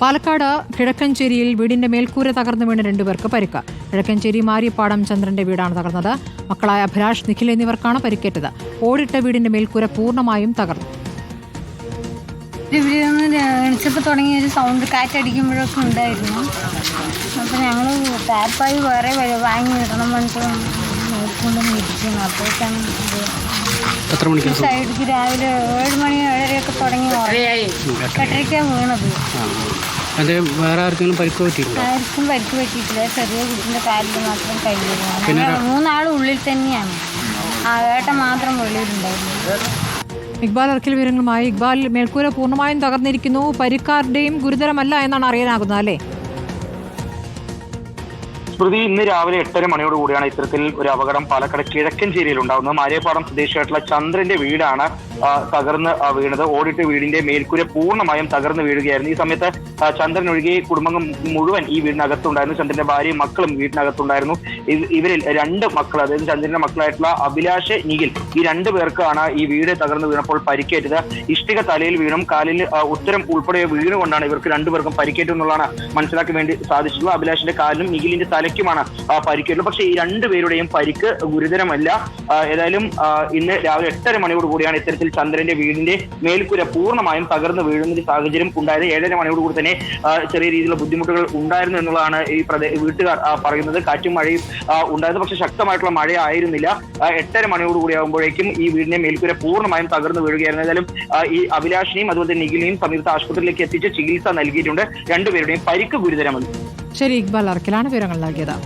പാലക്കാട് കിഴക്കഞ്ചേരിയിൽ വീടിന്റെ മേൽക്കൂര തകർന്നു വീണ് രണ്ടുപേർക്ക് പരിക്ക്. കിഴക്കഞ്ചേരി മാരിപ്പാടം ചന്ദ്രന്റെ വീടാണ് തകർന്നത്. മക്കളായ അഭിലാഷ് നിഖിൽ എന്നിവർക്കാണ് പരിക്കേറ്റത്. ഓടിട്ട വീടിന്റെ മേൽക്കൂര പൂർണമായും തകർന്നു. എണിച്ചപ്പോൾ തുടങ്ങിയ ഒരു സൗണ്ട് കാറ്റടിക്കുമ്പോഴൊക്കെ ഉണ്ടായിരുന്നു. അപ്പോൾ ഞങ്ങൾ വേറെ വാങ്ങി ഇടണം പറഞ്ഞിട്ട് നോക്കിക്കൊണ്ടൊന്ന് ഇരിക്കുന്നു അപ്പോഴേക്കാണ് എത്ര സൈഡിക്ക് രാവിലെ ഏഴ് മണി ഏഴരയൊക്കെ തുടങ്ങി എട്ടരയ്ക്കാണ് വീണത്. അത് വേറെ ആർക്കെങ്കിലും പരിക്ക് പറ്റിയിട്ടില്ല ആർക്കും പരിക്ക് പറ്റിയിട്ടില്ല. ചെറിയ കുട്ടിന്റെ കാലിൽ മാത്രം കഴിഞ്ഞിരുന്നു മൂന്നാളും ഉള്ളിൽ തന്നെയാണ്. ആ ഏട്ട മാത്രം വെളിയിലുണ്ടായിരുന്നു ഇക്ബാൽ അർക്കിൽ വിവരങ്ങളുമായി. ഇക്ബാൽ മേൽക്കൂര പൂർണമായും തകർന്നിരിക്കുന്നു. പരിക്കാരുടെയും ഗുരുതരമല്ല എന്നാണ് അറിയാനാകുന്നത് അല്ലേ? സ്മൃതി ഇന്ന് രാവിലെ എട്ടര മണിയോട് കൂടിയാണ് ഇത്തരത്തിൽ ഒരു അപകടം പാലക്കാട് കിഴക്കഞ്ചേരിയിൽ ഉണ്ടാകുന്നത് മാരിയപ്പാടം സ്വദേശിയായിട്ടുള്ള ചന്ദ്രന്റെ വീടാണ് തകർന്ന് വീണത്. ഓടിട്ട് വീടിന്റെ മേൽക്കൂര പൂർണമായും തകർന്ന് വീഴുകയായിരുന്നു. ഈ സമയത്ത് ചന്ദ്രൻ ഒഴികെ കുടുംബം മുഴുവൻ ഈ വീടിനകത്തുണ്ടായിരുന്നു. ചന്ദ്രന്റെ ഭാര്യയും മക്കളും വീടിനകത്തുണ്ടായിരുന്നു. ഇവ- ഇവരിൽ രണ്ട് മക്കൾ അതായത് ചന്ദ്രന്റെ മക്കളായിട്ടുള്ള അഭിലാഷ് നിഖിൽ ഈ രണ്ട് പേർക്കാണ് ഈ വീട് തകർന്ന് വീണപ്പോൾ പരിക്കേറ്റത്. ഇഷ്ടിക തലയിൽ വീണും കാലിൽ ഉത്തരം ഉൾപ്പെടെ വീണുകൊണ്ടാണ് ഇവർക്ക് രണ്ടുപേർക്കും പരിക്കേറ്റു എന്നുള്ളതാണ് മനസ്സിലാക്കാൻ വേണ്ടി സാധിച്ചിട്ടുള്ളത്. അഭിലാഷിന്റെ കാലിനും നിഖിലിന്റെ തലയ്ക്കുമാണ് പരിക്കേറ്റത് പക്ഷേ ഈ രണ്ടുപേരുടെയും പരിക്ക് ഗുരുതരമല്ല. ഏതായാലും ഇന്ന് രാവിലെ എട്ടര മണിയോട് കൂടിയാണ് ഇത്തരത്തിൽ ചന്ദ്രന്റെ വീടിന്റെ മേൽക്കൂര പൂർണമായും തകർന്നു വീഴുന്ന ഒരു സാഹചര്യം ഉണ്ടായത്. ഏഴര മണിയോട് കൂടി തന്നെ ചെറിയ രീതിയിലുള്ള ബുദ്ധിമുട്ടുകൾ ഉണ്ടായിരുന്നു എന്നുള്ളതാണ് ഈ പ്രദേ വീട്ടുകാർ പറയുന്നത്. കാറ്റും മഴയും ഉണ്ടായത് പക്ഷേ ശക്തമായിട്ടുള്ള മഴ ആയിരുന്നില്ല. എട്ടര മണിയോട് കൂടി ആകുമ്പോഴേക്കും ഈ വീടിന്റെ മേൽക്കൂര പൂർണമായും തകർന്നു വീഴുകയായിരുന്നു. ഏതായാലും ഈ അഭിലാഷിനെയും അതുപോലെ തന്നെ നിഖിലിനെയും സമീപത്തെ ആശുപത്രിയിലേക്ക് എത്തിച്ച് ചികിത്സ നൽകിയിട്ടുണ്ട്. രണ്ടുപേരുടെയും പരിക്ക് ഗുരുതരമല്ല. ശരി ഇക്ബാൽ അർക്കിലാണ് വിവരങ്ങൾ നൽകിയത്.